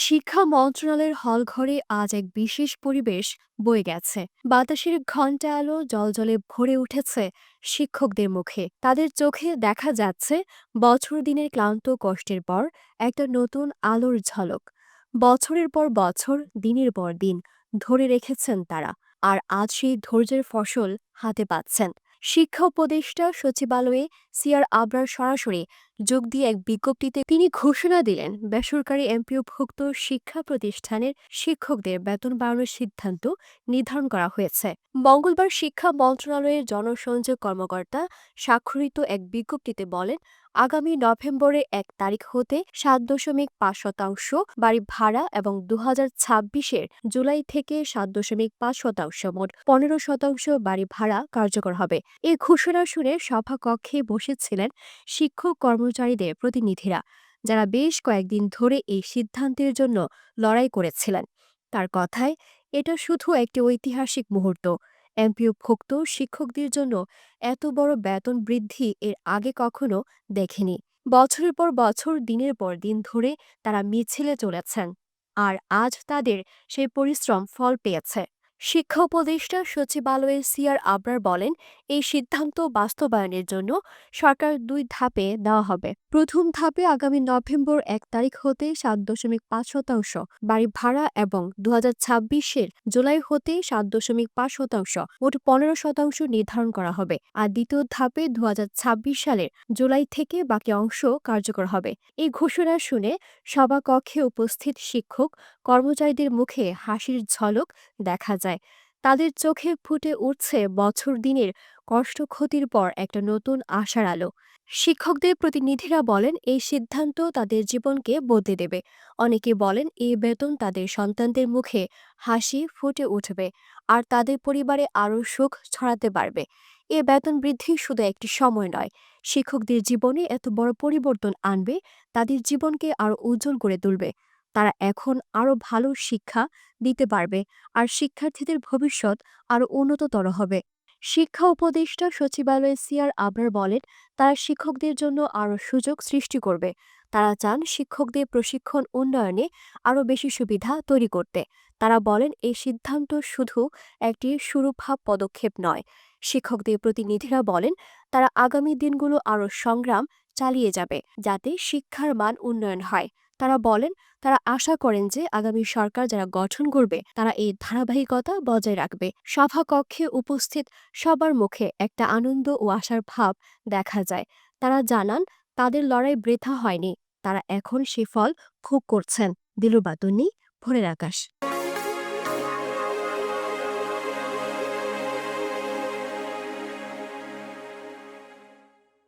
শিক্ষা মন্ত্রণালয়ের হলঘরে আজ এক বিশেষ পরিবেশ বয়ে গেছে। বাতাসের ঘণ্টা আলো জলজলে ভরে উঠেছে শিক্ষকদের মুখে। তাদের চোখে দেখা যাচ্ছে বছর দিনের ক্লান্ত কষ্টের পর একটা নতুন আলোর ঝলক। বছরের পর বছর, দিনের পর দিন ধরে রেখেছেন তারা আর আজ সেই ধৈর্যের ফসল হাতে পাচ্ছেন। শিক্ষা উপদেষ্টা সচিবালয়ে সিআর আবরার সরাসরি যোগ দিয়ে এক বিজ্ঞপ্তিতে তিনি ঘোষণা দিলেন, বেসরকারি এমপিওভুক্ত শিক্ষা প্রতিষ্ঠানের শিক্ষকদের বেতন বাড়ানোর সিদ্ধান্ত নির্ধারণ করা হয়েছে। মঙ্গলবার শিক্ষা মন্ত্রণালয়ের জনসংযোগ কর্মকর্তা স্বাক্ষরিত এক বিজ্ঞপ্তিতে বলেন, আগামী নভেম্বরের এক তারিখ হতে সাত দশমিক পাঁচ শতাংশ বাড়ি ভাড়া এবং দু হাজার ছাব্বিশের জুলাই থেকে সাত দশমিক পাঁচ শতাংশ মোট পনেরো শতাংশ বাড়ি ভাড়া কার্যকর হবে। এ ঘোষণা শুনে সভাকক্ষে বসেছিলেন শিক্ষক কর্মচারীদের প্রতিনিধিরা, যারা বেশ কয়েকদিন ধরে এই সিদ্ধান্তের জন্য লড়াই করেছিলেন। তার কথায়, এটা শুধু একটি ঐতিহাসিক মুহূর্ত। এমপিওভুক্ত শিক্ষকদের জন্য এত বড় বেতন বৃদ্ধি এর আগে কখনো দেখেনি। বছরের পর বছর, দিনের পর দিন ধরে তারা মিছিলে চলেছেন, আর আজ তাদের সেই পরিশ্রম ফল পেয়েছে। শিক্ষা উপদেষ্টা সচিবালয়ের সিআর আবরার বলেন, এই সিদ্ধান্ত বাস্তবায়নের জন্য সরকার দুই ধাপে দেওয়া হবে। প্রথম ধাপে আগামী নভেম্বর এক তারিখ হতে সাত দশমিক পাঁচ শতাংশ, বাড়ি ভাড়া এবং দু ছাব্বিশের জুলাই হতে সাত দশমিক পাঁচ শতাংশ, মোট পনেরো শতাংশ নির্ধারণ করা হবে। আর দ্বিতীয় ধাপে দু হাজার ছাব্বিশ সালের জুলাই থেকে বাকি অংশ কার্যকর হবে। এই ঘোষণা শুনে সভাকক্ষে উপস্থিত শিক্ষক কর্মচারীদের মুখে হাসির ঝলক দেখা যায়। তাদের চোখে ফুটে উঠছে বছর দিনের কষ্ট ক্ষতির পর একটা নতুন আশার আলো। শিক্ষকদের প্রতিনিধিরা বলেন, এই সিদ্ধান্ত তাদের জীবনকে বদলে দেবে। অনেকে বলেন এই বেতন তাদের সন্তানদের মুখে হাসি ফুটে উঠবে আর তাদের পরিবারে আরও সুখ ছড়াতে পারবে। এ বেতন বৃদ্ধি শুধু একটি সময় নয়, শিক্ষকদের জীবনে এত বড় পরিবর্তন আনবে, তাদের জীবনকে আরও উজ্জ্বল করে তুলবে। তারা এখন আরও ভালো শিক্ষা দিতে পারবে। আর শিক্ষার্থীদের ভবিষ্যৎ আরও উন্নততর হবে। শিক্ষা উপদেষ্টা সচিবালয়ে সিআর আবরার বলেন, তারা শিক্ষকদের জন্য আরও সুযোগ সৃষ্টি করবে। তারা চান শিক্ষকদের প্রশিক্ষণ উন্নয়নে আরও বেশি সুবিধা তৈরি করতে। তারা বলেন, এই সিদ্ধান্ত শুধু একটি সুরূপভাব পদক্ষেপ নয়। শিক্ষকদের প্রতিনিধিরা বলেন, তারা আগামী দিনগুলো আরও সংগ্রাম চালিয়ে যাবে যাতে শিক্ষার মান উন্নয়ন হয়। তারা বলেন, তারা আশা করেন যে আগামী সরকার যারা গঠন করবে, তারা এই ধারাবাহিকতা বজায় রাখবে। সভাকক্ষে উপস্থিত সবার মুখে একটা আনন্দ ও আশার ভাব দেখা যায়। তারা জানান, তাদের লড়াই বৃথা হয়নি। তারা এখন সে ফল ভোগ করছেন। দিলুবাতুনি ভোরের আকাশ।